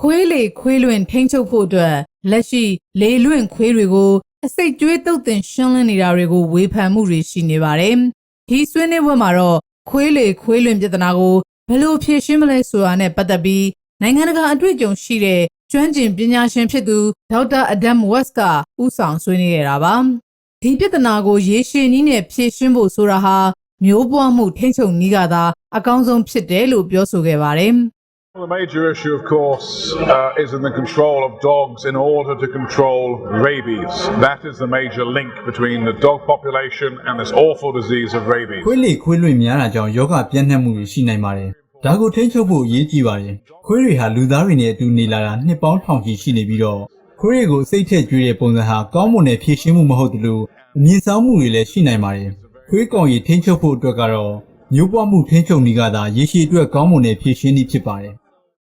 ခွေးလေခွေးလွင်ထိမ့်ချုပ်ဖို့အတွက်လက်ရှိလေလွင်ခွေးတွေကိုအစိတ်ကြွေးတုတ်တင်ရှင်းလင်းနေတာတွေကိုဝေဖန်မှုတွေရှိနေပါတယ်။ဒီဆွေးနွေးပွဲမှာတော့ခွေးလေခွေးလွင်ပြဿနာကိုဘယ်လိုဖြေရှင်းမလဲဆိုတာနဲ့ပတ်သက်ပြီးနိုင်ငံတကာအတွေ့အကြုံရှိတဲ့ ကျွမ်းကျင်ပညာရှင်ဖြစ်သူဒေါက်တာအဒမ်ဝက်စ်ကဦးဆောင်ဆွေးနွေးရတာပါ။ဒီပြဿနာကိုရေရှည်နည်းနဲ့ဖြေရှင်းဖို့ဆိုတာဟာမျိုးပွားမှုထိမ့်ချုပ်နည်းကသာအကောင်းဆုံးဖြစ်တယ်လို့ပြောဆိုခဲ့ပါတယ်။ Well, the major issue, of course, uh, is in the control of dogs in order to control rabies. That is the major link between the dog population and this awful disease of rabies. ခွေးလေခွေးလွင်များတာကြောင့်ယောဂပြန့်နှံ့မှုတွေရှိနိုင်ပါတယ်။ ဒါကိုထိန်းချုပ်ဖို့အရေးကြီးပါတယ်။ခွေးတွေဟာလူသားတွေနဲ့အတူနေလာတာနှစ်ပေါင်းထောင်ချီရှိနေပြီးတော့ခွေးတွေကိုစိတ်ထက်ကြွေးတဲ့ပုံစံဟာကောင်းမွန်တဲ့ဖြည့်ရှင်းမှုမဟုတ်သလိုအမြင့်ဆောင်မှုတွေလည်းရှိနိုင်ပါတယ်။ခွေးကောင်ရည်ထိန်းချုပ်ဖို့အတွက်ကတော့မျိုးပွားမှုထိန်းချုပ်နည်းကသာရေရှည်အတွက်ကောင်းမွန်တဲ့ဖြည့်ရှင်းနည်းဖြစ်ပါတယ်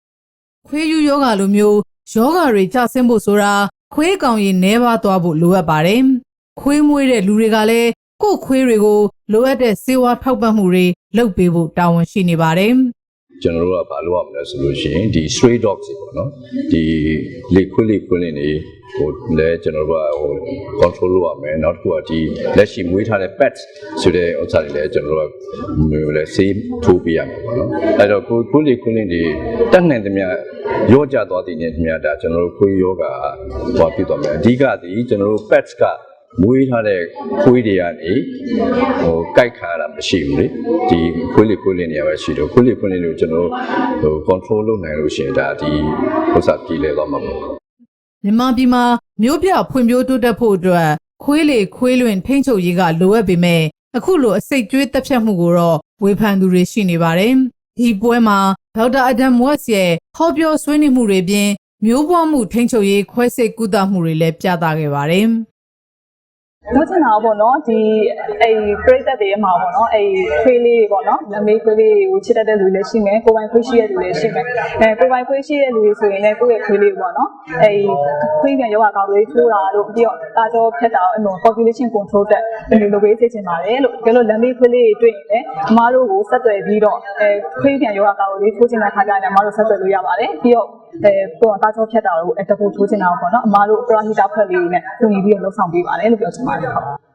။ခွေးယူယောဂလိုမျိုးယောဂတွေကြဆင်းဖို့ဆိုတာခွေးကောင်ရင်နှဲပါသွားဖို့လိုအပ်ပါတယ်။ခွေးမွေးတဲ့လူတွေကလည်းကိုယ့်ခွေးတွေကိုလိုအပ်တဲ့စေဝါထောက်ပံ့မှုတွေလုပ်ပေးဖို့တာဝန်ရှိနေပါတယ်။ ကျွန်တော်တို့ကဘာလုပ်ရမလဲဆိုလို့ရှိရင်ဒီ stray dogs တွေပေါ့နော်ဒီလေခွေးလေးခွေးလေးတွေဟိုလည်းကျွန်တော်တို့ကဟို control လုပ်ရမယ်နောက်တစ်ခုကဒီလက်ရှိမွေးထားတဲ့ pets ဆိုတဲ့ဥစ္စာတွေလည်းကျွန်တော်တို့ကမျိုးလည်း save ထိုးပေးရမှာပေါ့နော်အဲ့တော့ကိုခွေးလေးခွေးလေးတွေတက်နိုင်သမျှရောကြသွားတဲ့နေသမျှဒါကျွန်တော်တို့ခွေးယောဂဟောပြသွားမယ်အဓိကဒီကျွန်တော်တို့ pets က မွေးထားတဲ့ခွေးတွေကနေဟိုကြိုက်ခါရတာမရှိဘူးလေဒီခွေးလေးခွေးလေးနေရာပဲရှိတော့ခွေးလေးခွေးလေးတွေကိုကျွန်တော်ဟို control လုပ်နိုင်လို့ရှိရင်ဒါဒီဥစ္စာပြည်လဲသွားမှာပေါ့မြန်မာပြည်မှာမျိုးပြဖွံ့ဖြိုးတိုးတက်ဖို့အတွက်ခွေးလေခွေးလွင်ထိမ့်ချုပ်ရေးကလိုအပ်ပေမဲ့အခုလိုအစိတ်ကျွေးတက်ဖြတ်မှုကိုတော့ဝေဖန်သူတွေရှိနေပါတယ်။ဒီပွဲမှာဒေါက်တာအဒမ်ဝက်စ်ရဲ့ဟောပြောဆွေးနွေးမှုတွေပြင်မျိုးပွားမှုထိမ့်ချုပ်ရေးခွဲစိတ်ကုသမှုတွေလည်းပြသခဲ့ပါတယ်။ ဝတ်ချင်တာပေါ့နော်ဒီအဲ့ပရိသတ်တွေမှာပေါ့နော်အဲ့ခွေးလေးတွေပေါ့နော်လမေးခွေးလေးကိုချစ်တတ်တဲ့လူလည်းရှိမယ်ကိုယ်ပိုင်ခွေးရှိတဲ့လူလည်းရှိမယ်အဲကိုယ်ပိုင်ခွေးရှိတဲ့လူတွေဆိုရင်လည်းကိုယ့်ရဲ့ခွေးလေးပေါ့နော်အဲ့ခွေးပြန်ယောဂကောင်းလေးထိုးတာတို့ပြီးတော့တာကြောဖြတ်တာအဲ့လို population control တက်ဒီလိုလုပ်ပေးစေချင်ပါတယ်လို့ဒီလိုလမေးခွေးလေးတွေတွေ့ရင်လည်းအမားတို့ကိုဆက်သွယ်ပြီးတော့အဲခွေးပြန်ယောဂကောင်းလေးထိုးချင်တဲ့ခါကျရင်အမားတို့ဆက်သွယ်လို့ရပါတယ်ပြီးတော့အဲပေါ်တာကြောဖြတ်တာတို့အတပူထိုးချင်တာပေါ့နော်အမားတို့ပရဟိတဖွဲ့လေးတွေနဲ့တူညီပြီးတော့လှုပ်ဆောင်ပေးပါတယ်လို့ပြောချင်ပါတယ်ဟုတ်